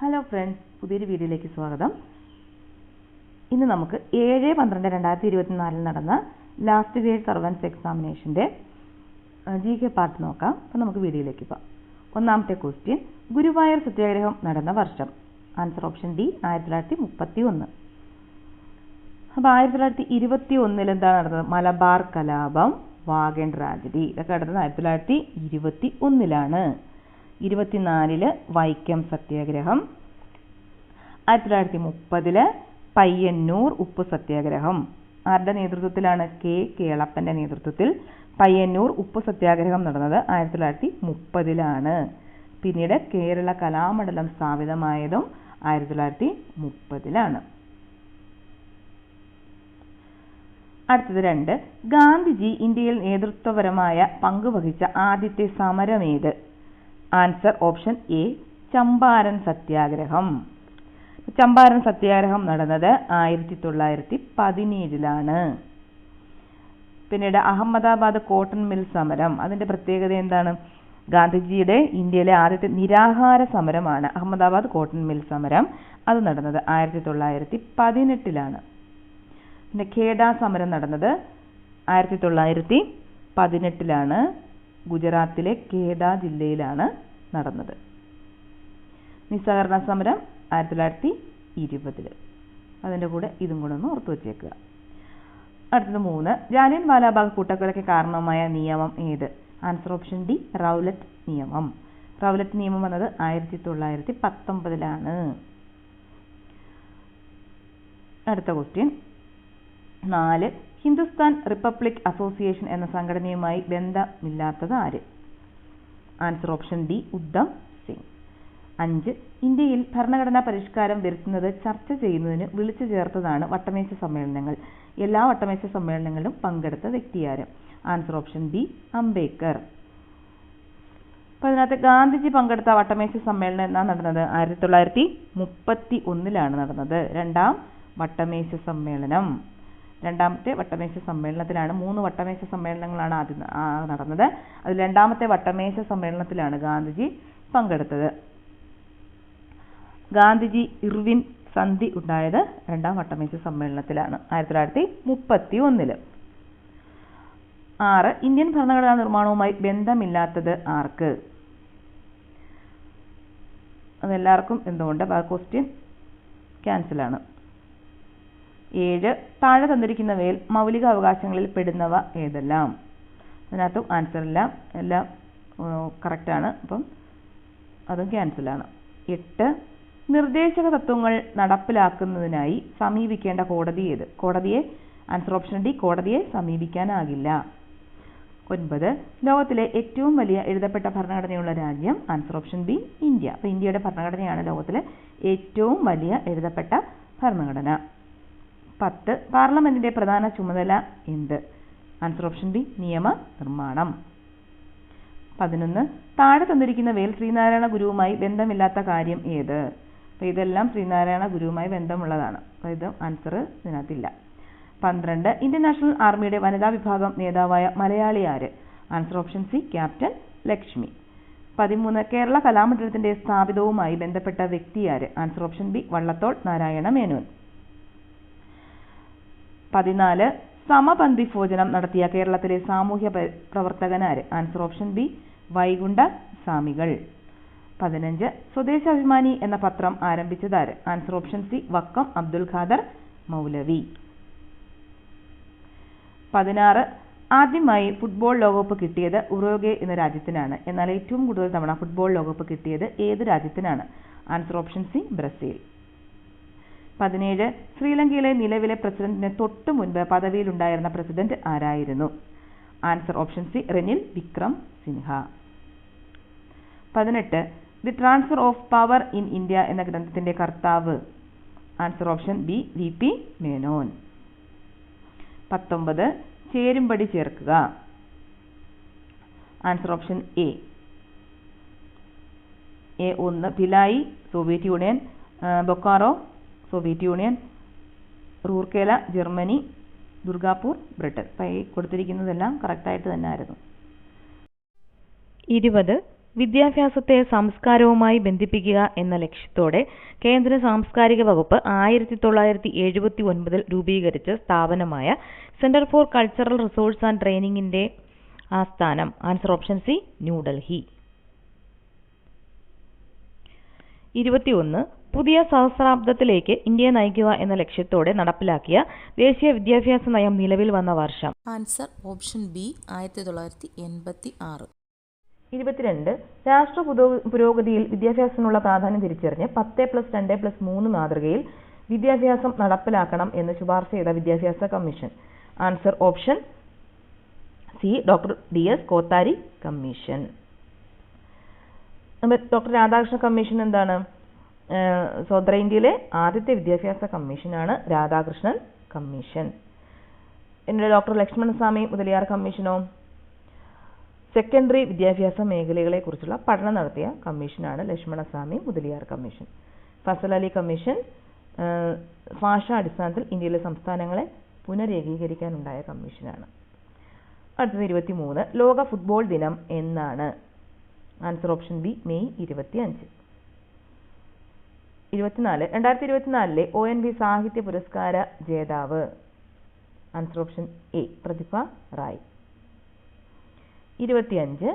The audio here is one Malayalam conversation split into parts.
ഹലോ ഫ്രണ്ട്സ് പുതിയൊരു വീഡിയോയിലേക്ക് സ്വാഗതം. ഇന്ന് നമുക്ക് ഏഴ് പന്ത്രണ്ട് രണ്ടായിരത്തി ഇരുപത്തിനാലിൽ നടന്ന ലാസ്റ്റ് ഗ്രേഡ് സർവൻസ് എക്സാമിനേഷന്റെ ജി കെ പാർട്ട് നോക്കാം. അപ്പം നമുക്ക് വീഡിയോയിലേക്ക് പോകാം. ഒന്നാമത്തെ ക്വസ്റ്റ്യൻ ഗുരുവായൂർ സത്യാഗ്രഹം നടന്ന വർഷം. ആൻസർ ഓപ്ഷൻ ഡി ആയിരത്തി തൊള്ളായിരത്തി മുപ്പത്തി ഒന്ന് അപ്പോൾ ആയിരത്തി തൊള്ളായിരത്തി ഇരുപത്തി ഒന്നിൽ എന്താണ് നടന്നത്? മലബാർ കലാപം വാഗൻ ട്രാജഡി ഇതൊക്കെ നടന്നത് ആയിരത്തി തൊള്ളായിരത്തി ഇരുപത്തി ഒന്നിലാണ് ഇരുപത്തിനാലിൽ വൈക്കം സത്യാഗ്രഹം. ആയിരത്തി തൊള്ളായിരത്തി മുപ്പതിൽ പയ്യന്നൂർ ഉപ്പ് സത്യാഗ്രഹം. ആരുടെ നേതൃത്വത്തിലാണ് കെ കേളപ്പന്റെ നേതൃത്വത്തിൽ പയ്യന്നൂർ ഉപ്പ് സത്യാഗ്രഹം നടന്നത്? ആയിരത്തി തൊള്ളായിരത്തി മുപ്പതിലാണ്. പിന്നീട് കേരള കലാമണ്ഡലം സ്ഥാപിതമായതും ആയിരത്തി തൊള്ളായിരത്തി മുപ്പതിലാണ്. അടുത്തത് രണ്ട്. ഗാന്ധിജി ഇന്ത്യയിൽ നേതൃത്വപരമായ പങ്കുവഹിച്ച ആദ്യത്തെ സമരമേത്? ആൻസർ ഓപ്ഷൻ എ ചമ്പാരൻ സത്യാഗ്രഹം ചമ്പാരൻ സത്യാഗ്രഹം നടന്നത് ആയിരത്തി തൊള്ളായിരത്തി പതിനേഴിലാണ് പിന്നീട് അഹമ്മദാബാദ് കോട്ടൺ മിൽ സമരം. അതിന്റെ പ്രത്യേകത എന്താണ്? ഗാന്ധിജിയുടെ ഇന്ത്യയിലെ ആദ്യത്തെ നിരാഹാര സമരമാണ് അഹമ്മദാബാദ് കോട്ടൺ മിൽ സമരം. അത് നടന്നത് ആയിരത്തി തൊള്ളായിരത്തി പതിനെട്ടിലാണ് പിന്നെ ഖേഡ സമരം നടന്നത് ആയിരത്തി തൊള്ളായിരത്തി പതിനെട്ടിലാണ് ഗുജറാത്തിലെ കേദ ജില്ലയിലാണ് നടന്നത്. നിസ്സഹകരണ സമരം ആയിരത്തി തൊള്ളായിരത്തി ഇരുപതിൽ അതിന്റെ കൂടെ ഇതും കൂടെ ഒന്ന് ഓർത്തു വച്ചേക്കുക. അടുത്തത് മൂന്ന്. ജാലിയൻ വാലാബാഗ് കൂട്ടക്കൊലയ്ക്ക് കാരണമായ നിയമം ഏത്? ആൻസർ ഓപ്ഷൻ ഡി റൗലറ്റ് നിയമം. റൗലറ്റ് നിയമം വന്നത് ആയിരത്തി തൊള്ളായിരത്തി പത്തൊമ്പതിലാണ് അടുത്ത ക്വസ്റ്റ്യൻ. നാല്. ഹിന്ദുസ്ഥാൻ റിപ്പബ്ലിക് അസോസിയേഷൻ എന്ന സംഘടനയുമായി ബന്ധമില്ലാത്തത് ആര്? Answer option D Udham Singh. അഞ്ച് ഇന്ത്യയിൽ ഭരണഘടനാ പരിഷ്കാരം വരുത്തുന്നത് ചർച്ച ചെയ്യുന്നതിന് വിളിച്ചു ചേർത്തതാണ് വട്ടമേശ സമ്മേളനങ്ങൾ. എല്ലാ വട്ടമേശ സമ്മേളനങ്ങളിലും പങ്കെടുത്ത വ്യക്തിയാര് ആൻസർ ഓപ്ഷൻ ബി അംബേദ്കർ. പതിനകത്ത് ഗാന്ധിജി പങ്കെടുത്ത വട്ടമേശ സമ്മേളനം എന്നാണ് നടന്നത്? ആയിരത്തി തൊള്ളായിരത്തി മുപ്പത്തി ഒന്നിലാണ് നടന്നത്. രണ്ടാം വട്ടമേശ സമ്മേളനം. രണ്ടാമത്തെ വട്ടമേശ സമ്മേളനത്തിലാണ്. മൂന്ന് വട്ടമേശ സമ്മേളനങ്ങളാണ് ആദ്യം നടന്നത്. അത് രണ്ടാമത്തെ വട്ടമേശ സമ്മേളനത്തിലാണ് ഗാന്ധിജി പങ്കെടുത്തത്. ഗാന്ധിജി ഇർവിൻ സന്ധി ഉണ്ടായത് രണ്ടാം വട്ടമേശ സമ്മേളനത്തിലാണ് ആയിരത്തി തൊള്ളായിരത്തി മുപ്പത്തി ഒന്നിൽ ആറ് ഇന്ത്യൻ ഭരണഘടനാ നിർമ്മാണവുമായി ബന്ധമില്ലാത്തത് ആർക്ക്? അതെല്ലാവർക്കും എന്തുകൊണ്ട്? ആ ക്വസ്റ്റ്യൻ ക്യാൻസലാണ് ഏഴ്. താഴെ തന്നിരിക്കുന്നവയിൽ മൗലിക അവകാശങ്ങളിൽ പെടുന്നവ ഏതെല്ലാം? അതിനകത്തും ആൻസർ എല്ലാം എല്ലാം കറക്റ്റാണ് അപ്പം അതും ക്യാൻസലാണ് എട്ട്. നിർദ്ദേശക തത്വങ്ങൾ നടപ്പിലാക്കുന്നതിനായി സമീപിക്കേണ്ട കോടതി ഏത്? കോടതിയെ ആൻസർ ഓപ്ഷൻ ഡി കോടതിയെ സമീപിക്കാനാകില്ല. ഒൻപത്. ലോകത്തിലെ ഏറ്റവും വലിയ എഴുതപ്പെട്ട ഭരണഘടനയുള്ള രാജ്യം ആൻസർ ഓപ്ഷൻ ബി ഇന്ത്യ. അപ്പോൾ ഇന്ത്യയുടെ ഭരണഘടനയാണ് ലോകത്തിലെ ഏറ്റവും വലിയ എഴുതപ്പെട്ട ഭരണഘടന. പത്ത്. പാർലമെന്റിന്റെ പ്രധാന ചുമതല എന്ത്? ആൻസർ ഓപ്ഷൻ ബി നിയമ നിർമ്മാണം. പതിനൊന്ന്. താഴെ തന്നിരിക്കുന്ന വേൽ ശ്രീനാരായണ ഗുരുവുമായി ബന്ധമില്ലാത്ത കാര്യം ഏത്? അപ്പോൾ ഇതെല്ലാം ശ്രീനാരായണ ഗുരുവുമായി ബന്ധമുള്ളതാണ്. അപ്പോൾ ഇത് ആൻസർ ഇതിനകത്തില്ല. പന്ത്രണ്ട്. ഇന്ത്യൻ നാഷണൽ ആർമിയുടെ വനിതാ വിഭാഗം നേതാവായ മലയാളി ആര്? Answer option C captain Lakshmi പതിമൂന്ന്. കേരള കലാമണ്ഡലത്തിന്റെ സ്ഥാപിതവുമായി ബന്ധപ്പെട്ട വ്യക്തിയാര് answer option B Vallathol Narayana Menon. പതിനാല് സമപന്തി ഭോജനം നടത്തിയ കേരളത്തിലെ സാമൂഹ്യ പ്രവർത്തകനാര്? Answer option B Vaikunta Swamikal. പതിനഞ്ച് സ്വദേശാഭിമാനി എന്ന പത്രം ആരംഭിച്ചതാര്? Answer option C Vakkom Abdul Khader Moulavi. പതിനാറ് ആദ്യമായി ഫുട്ബോൾ ലോകകപ്പ് കിട്ടിയത് ഉറോഗെ എന്ന രാജ്യത്തിനാണ്. എന്നാൽ ഏറ്റവും കൂടുതൽ തവണ ഫുട്ബോൾ ലോകകപ്പ് കിട്ടിയത് ഏത് രാജ്യത്തിനാണ്? Answer option C Brazil. പതിനേഴ് ശ്രീലങ്കയിലെ നിലവിലെ പ്രസിഡന്റിന് തൊട്ടു മുൻപ് പദവിയിലുണ്ടായിരുന്ന പ്രസിഡന്റ് ആരായിരുന്നു? Answer option C Ranil Vikram Sinha. പതിനെട്ട് the transfer of power in India എന്ന ഗ്രന്ഥത്തിന്റെ കർത്താവ്. Answer option B V P Menon. പത്തൊമ്പത് ചേരുംപടി ചേർക്കുക. Answer option A. എ ഒന്ന് Bhilai Soviet Union Bokaro Soviet Union Rourkela Germany Durgapur Britain. Pi കൊടുത്തിരിക്കുന്നതെല്ലാം കറക്റ്റായിട്ട് തന്നെ ആയിരുന്നു ഇരുപത് വിദ്യാഭ്യാസത്തെ സംസ്കാരവുമായി ബന്ധിപ്പിക്കുക എന്ന ലക്ഷ്യത്തോടെ കേന്ദ്ര സാംസ്കാരിക വകുപ്പ് ആയിരത്തി തൊള്ളായിരത്തി എഴുപത്തി ഒൻപതിൽ രൂപീകരിച്ച സ്ഥാപനമായ centre for cultural resource and ട്രെയിനിങ്ങിന്റെ ആസ്ഥാനം ആൻസർ ഓപ്ഷൻ സി ന്യൂഡൽഹി ഇരുപത്തിയൊന്ന് പുതിയ സഹസ്രാബ്ദത്തിലേക്ക് ഇന്ത്യയെ നയിക്കുക എന്ന ലക്ഷ്യത്തോടെ നടപ്പിലാക്കിയ ദേശീയ വിദ്യാഭ്യാസ നയം നിലവിൽ വന്ന വർഷം. ആൻസർ ഓപ്ഷൻ ബി ആയിരത്തി തൊള്ളായിരത്തി എൺപത്തി ആറ്. ഇരുപത്തിരണ്ട് രാഷ്ട്ര പുരോഗതിയിൽ വിദ്യാഭ്യാസത്തിനുള്ള പ്രാധാന്യം തിരിച്ചറിഞ്ഞ് പത്ത് പ്ലസ് രണ്ട് പ്ലസ് മൂന്ന് മാതൃകയിൽ വിദ്യാഭ്യാസം നടപ്പിലാക്കണം എന്ന് ശുപാർശ ചെയ്ത വിദ്യാഭ്യാസ commission. Answer option C doctor D S Kothari commission. Doctor Radhakrishna commission എന്താണ്? ഏഹ് സ്വതന്ത്ര ഇന്ത്യയിലെ ആദ്യത്തെ വിദ്യാഭ്യാസ കമ്മീഷനാണ് രാധാകൃഷ്ണൻ കമ്മീഷൻ. പിന്നെ ഡോക്ടർ ലക്ഷ്മണസ്വാമി മുതലിയാർ കമ്മീഷനോ? സെക്കൻഡറി വിദ്യാഭ്യാസ മേഖലകളെ കുറിച്ചുള്ള പഠനം നടത്തിയ കമ്മീഷനാണ് ലക്ഷ്മണസ്വാമി മുതലിയാർ കമ്മീഷൻ. ഫസൽ അലി കമ്മീഷൻ ഭാഷ അടിസ്ഥാനത്തിൽ ഇന്ത്യയിലെ സംസ്ഥാനങ്ങളെ പുനരേകീകരിക്കാനുണ്ടായ കമ്മീഷനാണ്. അടുത്തത് ഇരുപത്തി മൂന്ന് ലോക ഫുട്ബോൾ ദിനം എന്നാണ്. ആൻസർ ഓപ്ഷൻ ബി മെയ് ഇരുപത്തി അഞ്ച് ഇരുപത്തിനാല് രണ്ടായിരത്തി ഇരുപത്തിനാലിലെ ഒ എൻ വി സാഹിത്യ പുരസ്കാര ജേതാവ്. Answer option A Pratibha Ray. ഇരുപത്തിയഞ്ച്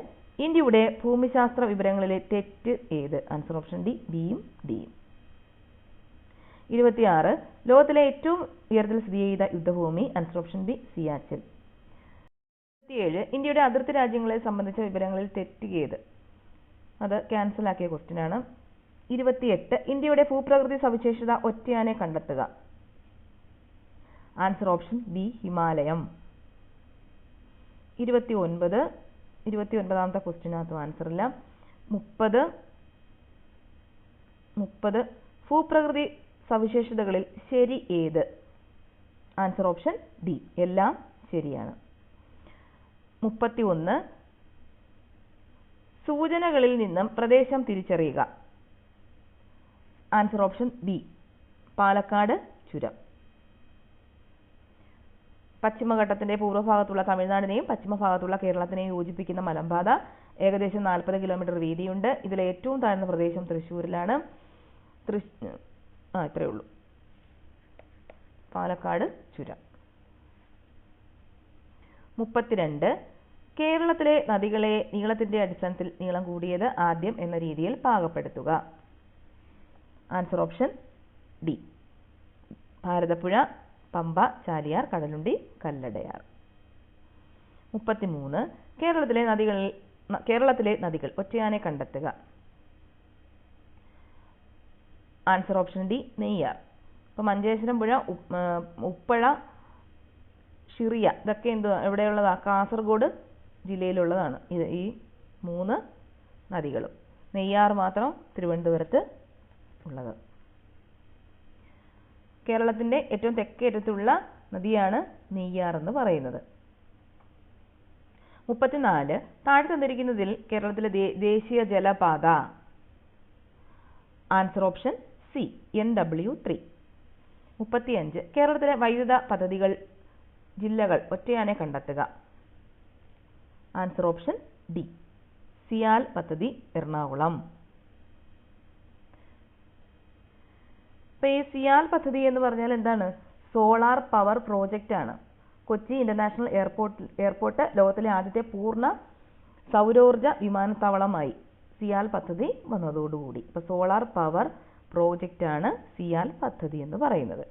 ഇന്ത്യയുടെ ഭൂമിശാസ്ത്ര വിവരങ്ങളിലെ തെറ്റ് ഏത്? ആൻസർ ഓപ്ഷൻ ഡി ബിയും ഡിയും ഇരുപത്തിയാറ് ലോകത്തിലെ ഏറ്റവും ഉയർത്തിൽ സ്ഥിതി ചെയ്ത യുദ്ധഭൂമി? ആൻസർ ഓപ്ഷൻ ബി സിയാച്ചിൽ ഇരുപത്തിയേഴ് ഇന്ത്യയുടെ അതിർത്തി രാജ്യങ്ങളെ സംബന്ധിച്ച വിവരങ്ങളിൽ തെറ്റ് ഏത്? അത് ക്യാൻസൽ ആക്കിയ ക്വസ്റ്റ്യൻ ആണ്. ഇരുപത്തിയെട്ട്. ഇന്ത്യയുടെ ഭൂപ്രകൃതി സവിശേഷത ഒറ്റയാനെ കണ്ടെത്തുക. ആൻസർ ഓപ്ഷൻ ബി ഹിമാലയം. ഇരുപത്തി ഒൻപത് ഇരുപത്തി ഒൻപതാമത്തെ ക്വസ്റ്റ്യനകത്തും ആൻസർ ഇല്ല. മുപ്പത്. മുപ്പത്. ഭൂപ്രകൃതി സവിശേഷതകളിൽ ശരി ഏത്? ആൻസർ ഓപ്ഷൻ ഡി എല്ലാം ശരിയാണ്. മുപ്പത്തി ഒന്ന് സൂചനകളിൽ നിന്നും പ്രദേശം തിരിച്ചറിയുക. ആൻസർ ഓപ്ഷൻ ബി പാലക്കാട് ചുരം. പശ്ചിമഘട്ടത്തിന്റെ പൂർവഭാഗത്തുള്ള തമിഴ്നാടിനെയും പശ്ചിമഭാഗത്തുള്ള കേരളത്തിനെയും യോജിപ്പിക്കുന്ന മലമ്പാത ഏകദേശം നാൽപ്പത് കിലോമീറ്റർ വീതിയുണ്ട്. ഇതിലെ ഏറ്റവും താഴ്ന്ന പ്രദേശം തൃശ്ശൂരിലാണ്. തൃശ് ആ ഇത്രയേ ഉള്ളൂ. പാലക്കാട് ചുരം. മുപ്പത്തിരണ്ട്. കേരളത്തിലെ നദികളെ നീളത്തിന്റെ അടിസ്ഥാനത്തിൽ നീളം കൂടിയത് ആദ്യം എന്ന രീതിയിൽ പാകപ്പെടുത്തുക. Answer option D Bharathapuzha Pamba Chaliyar Kadalundi Kalladayar. മുപ്പത്തിമൂന്ന്. കേരളത്തിലെ നദികളിൽ കേരളത്തിലെ നദികൾ ഒറ്റയാനെ കണ്ടെത്തുക. Answer option D Neyyar. ഇപ്പം മഞ്ചേശ്വരം പുഴ ഉപ്പഴ ഷിറിയ ഇതൊക്കെ എന്തുവാ എവിടെയുള്ളതാ കാസർഗോഡ് ജില്ലയിലുള്ളതാണ്. ഇത് ഈ മൂന്ന് നദികളും. നെയ്യാർ മാത്രം തിരുവനന്തപുരത്ത് ഉള്ളത്. കേരളത്തിന്റെ ഏറ്റവും തെക്കേറ്റത്തുള്ള നദിയാണ് നെയ്യാർ എന്ന് പറയുന്നത്. മുപ്പത്തിനാല് താഴെ തന്നിരിക്കുന്നതിൽ കേരളത്തിലെ ദേശീയ ജലപാത. Answer option C N W three. മുപ്പത്തിയഞ്ച് കേരളത്തിലെ വൈദ്യുത പദ്ധതികൾ ജില്ലകൾ ഒറ്റയാനെ കണ്ടെത്തുക. ആൻസർ ഓപ്ഷൻ ഡി സിയാൽ പദ്ധതി എറണാകുളം. ഇപ്പൊ ഈ സിയാൽ പദ്ധതി എന്ന് പറഞ്ഞാൽ എന്താണ്? സോളാർ പവർ പ്രോജക്റ്റ് ആണ്. കൊച്ചി ഇന്റർനാഷണൽ എയർപോർട്ട് എയർപോർട്ട് ലോകത്തിലെ ആദ്യത്തെ പൂർണ സൗരോർജ വിമാനത്താവളമായി സിയാൽ പദ്ധതി വന്നതോടുകൂടി. ഇപ്പൊ സോളാർ പവർ പ്രോജക്റ്റ് ആണ് സിയാൽ പദ്ധതി എന്ന് പറയുന്നത്.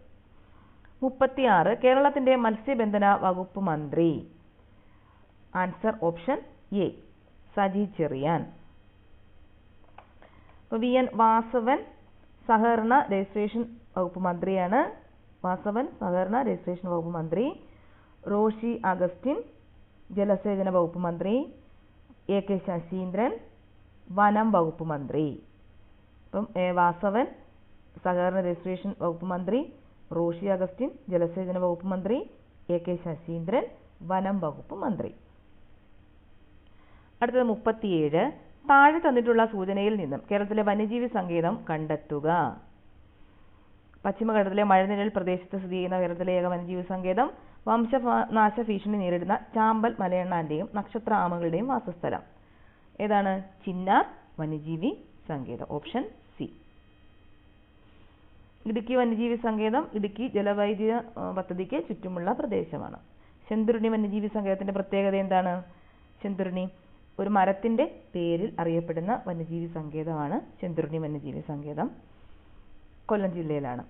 മുപ്പത്തിയാറ് കേരളത്തിന്റെ മത്സ്യബന്ധന വകുപ്പ് മന്ത്രി. Answer option A Saji Cheriyan. V N Vasavan സഹകരണ രജിസ്ട്രേഷൻ വകുപ്പ് മന്ത്രിയാണ് വാസവൻ. സഹകരണ രജിസ്ട്രേഷൻ വകുപ്പ് മന്ത്രി. റോഷി അഗസ്റ്റിൻ ജലസേചന വകുപ്പ് മന്ത്രി. എ കെ ശശീന്ദ്രൻ വനം വകുപ്പ് മന്ത്രി. ഇപ്പം എ വാസവൻ സഹകരണ രജിസ്ട്രേഷൻ വകുപ്പ് മന്ത്രി. റോഷി അഗസ്റ്റിൻ ജലസേചന വകുപ്പ് മന്ത്രി. എ കെ ശശീന്ദ്രൻ വനം വകുപ്പ് മന്ത്രി. അടുത്തത് മുപ്പത്തിയേഴ്. താഴെ തന്നിട്ടുള്ള സൂചനയിൽ നിന്നും കേരളത്തിലെ വന്യജീവി സങ്കേതം കണ്ടെത്തുക. പശ്ചിമഘട്ടത്തിലെ മഴനിഴൽ പ്രദേശത്ത് സ്ഥിതി ചെയ്യുന്ന കേരളത്തിലെ ഏക വന്യജീവി സങ്കേതം വംശനാശ ഭീഷണി നേരിടുന്ന ചാമ്പൽ മലയണ്ണാന്റെയും നക്ഷത്ര ആമകളുടെയും വാസസ്ഥലം. ഏതാണ്? ചിന്നാർ വന്യജീവി സങ്കേതം. Option C. ഇടുക്കി വന്യജീവി സങ്കേതം ഇടുക്കി ജലവൈദ്യുത പദ്ധതിക്ക് ചുറ്റുമുള്ള പ്രദേശമാണ്. ചെന്തുരുണി വന്യജീവി സങ്കേതത്തിന്റെ പ്രത്യേകത എന്താണ്? ചെന്തുരുണി ഒരു മരത്തിന്റെ പേരിൽ അറിയപ്പെടുന്ന വന്യജീവി സങ്കേതമാണ് ചെന്തുരുണി വന്യജീവി സങ്കേതം. കൊല്ലം ജില്ലയിലാണ്.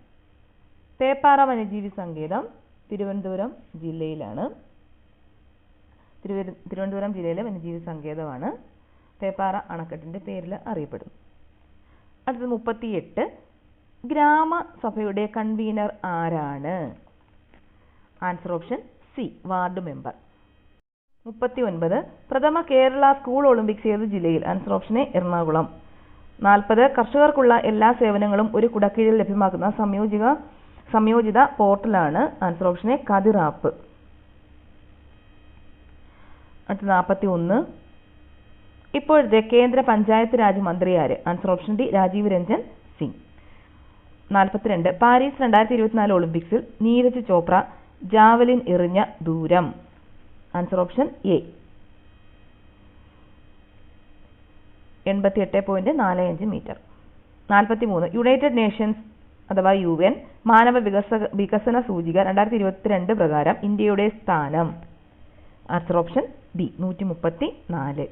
പേപ്പാറ വന്യജീവി സങ്കേതം തിരുവനന്തപുരം ജില്ലയിലാണ്. തിരുവന- തിരുവനന്തപുരം ജില്ലയിലെ വന്യജീവി സങ്കേതമാണ് പേപ്പാറ അണക്കെട്ടിന്റെ പേരിൽ അറിയപ്പെടുന്നു. അടുത്തത് മുപ്പത്തിയെട്ട്. ഗ്രാമസഭയുടെ കൺവീനർ ആരാണ്? Answer option C ward member. മുപ്പത്തി ഒൻപത് പ്രഥമ കേരള സ്കൂൾ ഒളിമ്പിക്സ് ഏത് ജില്ലയിൽ? Answer option A Ernakulam. നാൽപ്പത് കർഷകർക്കുള്ള എല്ലാ സേവനങ്ങളും ഒരു കുടക്കീഴിൽ ലഭ്യമാക്കുന്ന സംയോജിത സംയോജിത പോർട്ടലാണ് ആൻസർ ഓപ്ഷൻ കതിർ ആപ്പ് അടുത്ത നാൽപ്പത്തി ഒന്ന് ഇപ്പോഴത്തെ കേന്ദ്ര പഞ്ചായത്ത് രാജ് മന്ത്രി ആര്? Answer option D Rajiv Ranjan Singh. നാൽപ്പത്തിരണ്ട് പാരീസ് രണ്ടായിരത്തി ഇരുപത്തിനാല് ഒളിമ്പിക്സിൽ നീരജ് ചോപ്ര ജാവലിൻ എറിഞ്ഞ ദൂരം. ആൻസർ ഓപ്ഷൻ എ എൺപത്തി എട്ട് പോയിന്റ് നാല് അഞ്ച് മീറ്റർ നാൽപ്പത്തി മൂന്ന് യുണൈറ്റഡ് നേഷൻസ് അഥവാ യു എൻ മാനവ വികസ വികസന സൂചിക രണ്ടായിരത്തി ഇരുപത്തിരണ്ട് പ്രകാരം ഇന്ത്യയുടെ സ്ഥാനം. ആൻസർ ഓപ്ഷൻ ബി നൂറ്റി മുപ്പത്തി നാല്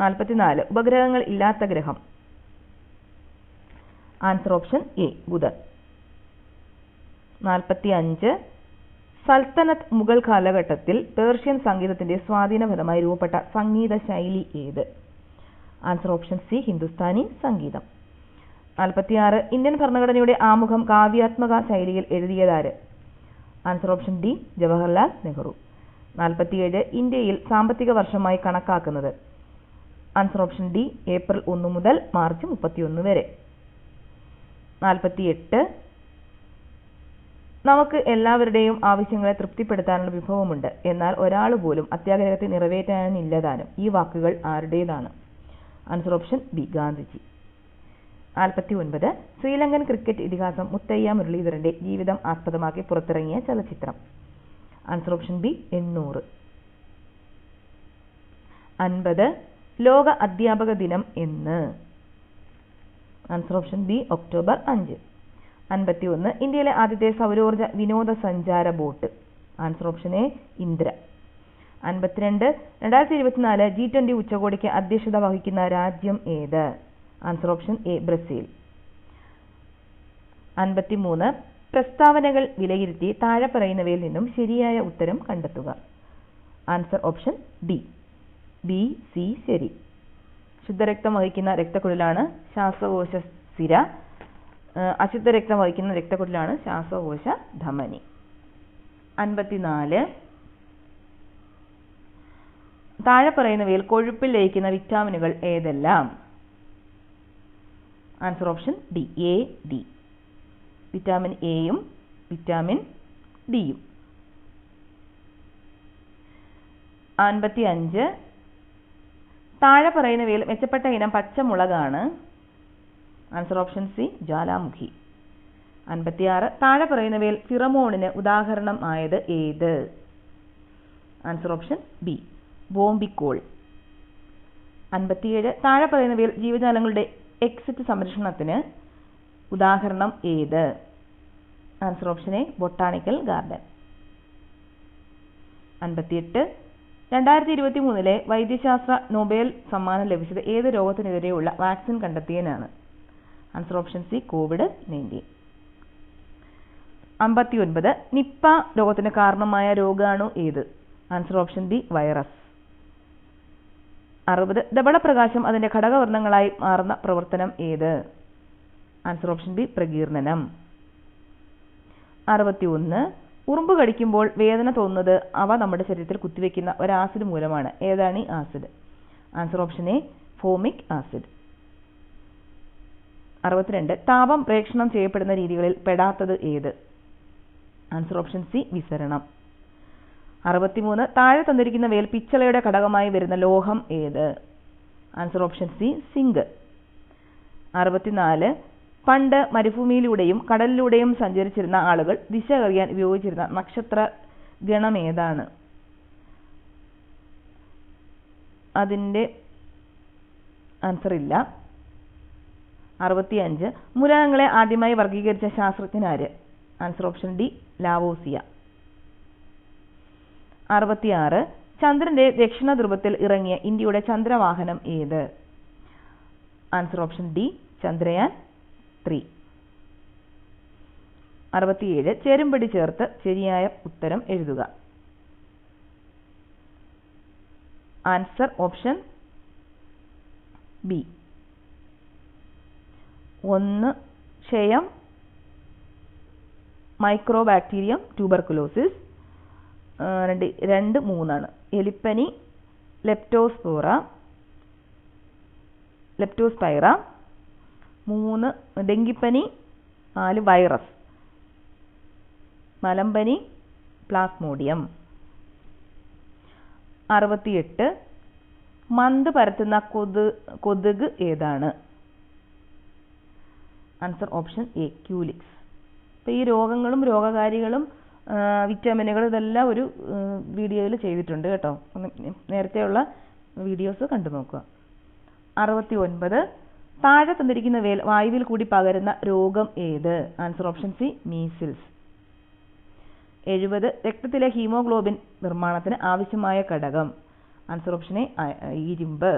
നാൽപ്പത്തിനാല് ഉപഗ്രഹങ്ങൾ ഇല്ലാത്ത ഗ്രഹം. ആൻസർ ഓപ്ഷൻ എ ബുധൻ. നാൽപ്പത്തി അഞ്ച് സൽത്തനത്ത് മുഗൾ കാലഘട്ടത്തിൽ പേർഷ്യൻ സംഗീതത്തിന്റെ സ്വാധീനഫലമായി രൂപപ്പെട്ട സംഗീത ശൈലി ഏത്? ആൻസർ ഓപ്ഷൻ സി ഹിന്ദുസ്ഥാനി സംഗീതം. നാൽപ്പത്തിയാറ് ഇന്ത്യൻ ഭരണഘടനയുടെ ആമുഖം കാവ്യാത്മക ശൈലിയിൽ എഴുതിയതാര് answer option D Jawaharlal Nehru. നാൽപ്പത്തിയേഴ് ഇന്ത്യയിൽ സാമ്പത്തിക വർഷമായി കണക്കാക്കുന്നത്. ആൻസർ ഓപ്ഷൻ ഡി ഏപ്രിൽ ഒന്ന് മുതൽ മാർച്ച് മുപ്പത്തിയൊന്ന് വരെ. നാൽപ്പത്തിയെട്ട് നമുക്ക് എല്ലാവരുടെയും ആവശ്യങ്ങളെ തൃപ്തിപ്പെടുത്താനുള്ള വിഭവമുണ്ട്. എന്നാൽ ഒരാൾ പോലും അത്യാഗ്രഹത്തെ നിറവേറ്റാനില്ലതാനും ഈ വാക്കുകൾ ആരുടേതാണ്? Answer option B Gandhiji. നാൽപ്പത്തി ഒൻപത് ശ്രീലങ്കൻ ക്രിക്കറ്റ് ഇതിഹാസം മുത്തയ്യ മുരളീധരന്റെ ജീവിതം ആസ്പദമാക്കി പുറത്തിറങ്ങിയ ചലച്ചിത്രം. ആൻസർ ഓപ്ഷൻ ബി എണ്ണൂറ്. അൻപത് ലോക അധ്യാപക ദിനം എന്ന്. ആൻസർ ഓപ്ഷൻ ബി ഒക്ടോബർ അഞ്ച്. അൻപത്തി ഒന്ന് ഇന്ത്യയിലെ ആദ്യത്തെ സൗരോർജ വിനോദസഞ്ചാര boat. Answer option A Indra. അൻപത്തിരണ്ട്. രണ്ടായിരത്തി ഇരുപത്തിനാല് ജി ട്വന്റി ഉച്ചകോടിക്ക് അധ്യക്ഷത വഹിക്കുന്ന രാജ്യം ഏത്? Answer option A Brazil. അൻപത്തിമൂന്ന്. പ്രസ്താവനകൾ വിലയിരുത്തി താഴെ പറയുന്നവയിൽ നിന്നും ശരിയായ ഉത്തരം കണ്ടെത്തുക. Answer option D B C ശരി. ശുദ്ധരക്തം വഹിക്കുന്ന രക്തക്കുഴലാണ് ശ്വാസകോശ ഏഹ് അശുദ്ധ രക്തം വഹിക്കുന്ന രക്തക്കുഴലാണ് ശ്വാസകോശ ധമനി. അൻപത്തിനാല്. താഴെ പറയുന്നവയിൽ കൊഴുപ്പിൽ ലയിക്കുന്ന വിറ്റാമിനുകൾ ഏതെല്ലാം? Answer option D A D. Vitamin എയും വിറ്റാമിൻ ഡിയും അൻപത്തി അഞ്ച് താഴെ പറയുന്നവയിൽ മെച്ചപ്പെട്ട ഇനം പച്ചമുളകാണ്. Answer option C Jwalamukhi. അൻപത്തിയാറ് താഴെ പറയുന്നവയിൽ ഫിറമോണിന് ഉദാഹരണം ആയത് ഏത്? Answer option B bombykol. അൻപത്തിയേഴ് താഴെ പറയുന്നവയിൽ ജീവജാലങ്ങളുടെ എക്സിറ്റ് സംരക്ഷണത്തിന് ഉദാഹരണം ഏത്? Answer option A botanical garden അൻപത്തിയെട്ട് രണ്ടായിരത്തി ഇരുപത്തി മൂന്നിലെ വൈദ്യശാസ്ത്ര നൊബേൽ സമ്മാനം ലഭിച്ചത് ഏത് രോഗത്തിനെതിരെയുള്ള vaccine കണ്ടെത്തിയതിനാണ്? Answer option C COVID nineteen അമ്പത്തി ഒൻപത് നിപ്പ രോഗത്തിന് കാരണമായ രോഗാണു ഏത്? ആൻസർ ഓപ്ഷൻ ബി വൈറസ് അറുപത് ധവളപ്രകാശം അതിന്റെ ഘടകവർണങ്ങളായി മാറുന്ന പ്രവർത്തനം ഏത്? ആൻസർ ഓപ്ഷൻ ബി പ്രകീർണനം. അറുപത്തി ഒന്ന് ഉറുമ്പ് കടിക്കുമ്പോൾ വേദന തോന്നുന്നത് അവ നമ്മുടെ ശരീരത്തിൽ കുത്തിവെക്കുന്ന ഒരു ആസിഡ് മൂലമാണ്. ഏതാണ് ഈ acid? Answer option A formic acid അറുപത്തിരണ്ട്. താപം പ്രേക്ഷണം ചെയ്യപ്പെടുന്ന രീതികളിൽ പെടാത്തത് ഏത്? ആൻസർ ഓപ്ഷൻ സി വിസരണം. അറുപത്തിമൂന്ന്. താഴെ തന്നിരിക്കുന്ന വേൽ പിച്ചളയുടെ ഘടകമായി വരുന്ന ലോഹം ഏത്? ആൻസർ ഓപ്ഷൻ സി സിങ്ക് അറുപത്തിനാല്. പണ്ട് മരുഭൂമിയിലൂടെയും കടലിലൂടെയും സഞ്ചരിച്ചിരുന്ന ആളുകൾ ദിശ അറിയാൻ ഉപയോഗിച്ചിരുന്ന നക്ഷത്ര ഗണമേതാണ് അതിന്റെ ആൻസർ ഇല്ല. അറുപത്തിയഞ്ച്. മൂലകങ്ങളെ ആദ്യമായി വർഗീകരിച്ച ശാസ്ത്രജ്ഞനാര് ആൻസർ ഓപ്ഷൻ ഡി ലാവോസിയ. അറുപത്തിയാറ്. ചന്ദ്രന്റെ ദക്ഷിണ ധ്രുവത്തിൽ ഇറങ്ങിയ ഇന്ത്യയുടെ ചന്ദ്രവാഹനം ഏത്? Answer option D Chandrayaan three. അറുപത്തിയേഴ്. ചേരുംപടി ചേർത്ത് ശരിയായ ഉത്തരം എഴുതുക. ആൻസർ ഓപ്ഷൻ ബി ഒന്ന് ക്ഷയം മൈക്രോ ബാക്ടീരിയം ട്യൂബർക്കുലോസിസ് രണ്ട് രണ്ട് മൂന്നാണ്. എലിപ്പനി ലെപ്റ്റോസ്പോറ ലെപ്റ്റോസ്പൈറ മൂന്ന് ഡെങ്കിപ്പനി നാല് വൈറസ് മലമ്പനി പ്ലാസ്മോഡിയം അറുപത്തിയെട്ട് മന്ത് പരത്തുന്ന കൊതു കൊതുക് ഏതാണ്? ആൻസർ ഓപ്ഷൻ എ ക്യൂലിക്സ് അപ്പോൾ ഈ രോഗങ്ങളും രോഗകാരികളും വിറ്റാമിനുകളും ഇതെല്ലാം ഒരു വീഡിയോയിൽ ചെയ്തിട്ടുണ്ട് കേട്ടോ. നേരത്തെയുള്ള വീഡിയോസ് കണ്ടു നോക്കുക. അറുപത്തി ഒൻപത് താഴെ തന്നിരിക്കുന്ന വേൽ വായുവിൽ കൂടി പകരുന്ന രോഗം ഏത്? ആൻസർ ഓപ്ഷൻ സി മീസിൽസ് എഴുപത്. രക്തത്തിലെ ഹീമോഗ്ലോബിൻ നിർമ്മാണത്തിന് ആവശ്യമായ ഘടകം. ആൻസർ ഓപ്ഷൻ എ ഇരുമ്പ്.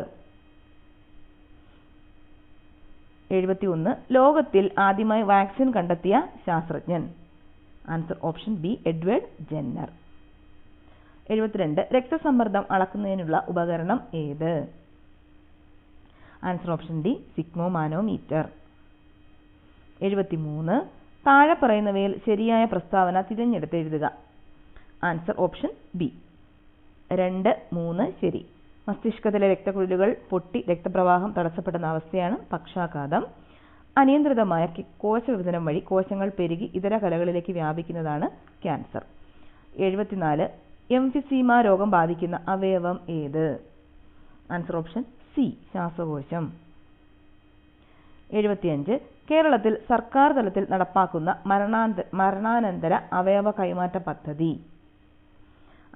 എഴുപത്തി ഒന്ന് ലോകത്തിൽ ആദ്യമായി വാക്സിൻ കണ്ടെത്തിയ ശാസ്ത്രജ്ഞൻ. Answer option B Edward Jenner എഴുപത്തിരണ്ട്. രക്തസമ്മർദ്ദം അളക്കുന്നതിനുള്ള ഉപകരണം ഏത്? ആൻസർ ഓപ്ഷൻ ഡി സിഗ്മോമാനോമീറ്റർ എഴുപത്തിമൂന്ന്. താഴെ പറയുന്നവയിൽ ശരിയായ പ്രസ്താവന തിരഞ്ഞെടുത്ത് എഴുതുക. ആൻസർ ഓപ്ഷൻ ബി രണ്ട് മൂന്ന് ശരി. മസ്തിഷ്കത്തിലെ രക്തക്കുഴലുകൾ പൊട്ടി രക്തപ്രവാഹം തടസ്സപ്പെടുന്ന അവസ്ഥയാണ് പക്ഷാഘാതം. അനിയന്ത്രിതമായ കോശ വിഭജനം വഴി കോശങ്ങൾ പെരുകി ഇതര കലകളിലേക്ക് വ്യാപിക്കുന്നതാണ് ക്യാൻസർ. എഴുപത്തിനാല് എംഫിസീമ രോഗം ബാധിക്കുന്ന അവയവം ഏത്? ആൻസർ ഓപ്ഷൻ സി ശ്വാസകോശം. എഴുപത്തിയഞ്ച് കേരളത്തിൽ സർക്കാർ തലത്തിൽ നടപ്പാക്കുന്ന മരണാന്ത മരണാനന്തര അവയവ കൈമാറ്റ പദ്ധതി.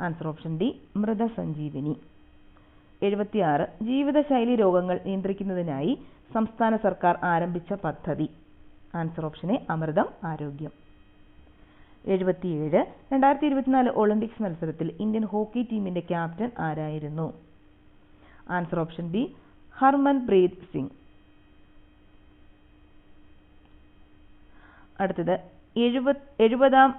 Answer option D Mrithasanjeevani. എഴുപത്തിയാറ് ജീവിതശൈലി രോഗങ്ങൾ നിയന്ത്രിക്കുന്നതിനായി സംസ്ഥാന സർക്കാർ ആരംഭിച്ച പദ്ധതി. ആൻസർ ഓപ്ഷനെ അമൃതം ആരോഗ്യം. എഴുപത്തിയേഴ് രണ്ടായിരത്തി ഇരുപത്തിനാല് ഒളിമ്പിക്സ് മത്സരത്തിൽ ഇന്ത്യൻ ഹോക്കി ടീമിന്റെ ക്യാപ്റ്റൻ ആരായിരുന്നു? Answer option B Harmanpreet Singh. അടുത്തത് എഴുപത് എഴുപതാം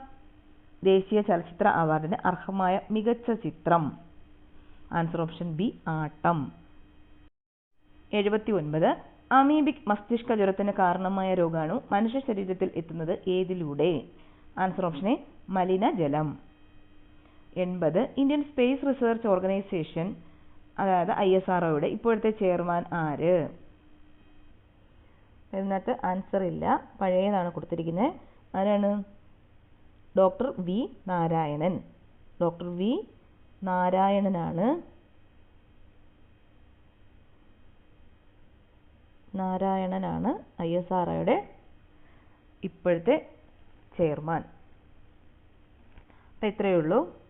ദേശീയ ചലച്ചിത്ര അവാർഡിന് അർഹമായ മികച്ച ചിത്രം. Answer option B Aattam. എഴുപത്തി ഒൻപത് അമീബിക് മസ്തിഷ്ക ജ്വരത്തിന് കാരണമായ രോഗാണു മനുഷ്യ ശരീരത്തിൽ എത്തുന്നത് ഏതിലൂടെ? ആൻസർ ഓപ്ഷൻ എ മലിനജലം. എൺപത് ഇന്ത്യൻ സ്പേസ് റിസർച്ച് ഓർഗനൈസേഷൻ അതായത് ഐ എസ് ആർ ഒയുടെ ഇപ്പോഴത്തെ ചെയർമാൻ ആര്? ഇതിനകത്ത് ആൻസർ ഇല്ല. പഴയതാണ് കൊടുത്തിരിക്കുന്നത് ആരാണ്? Doctor V Narayanan. Doctor V നാരായണനാണ്. നാരായണനാണ് ഐ എസ് ആർ ഒയുടെ ഇപ്പോഴത്തെ ചെയർമാൻ. അപ്പം ഇത്രയേ ഉള്ളൂ.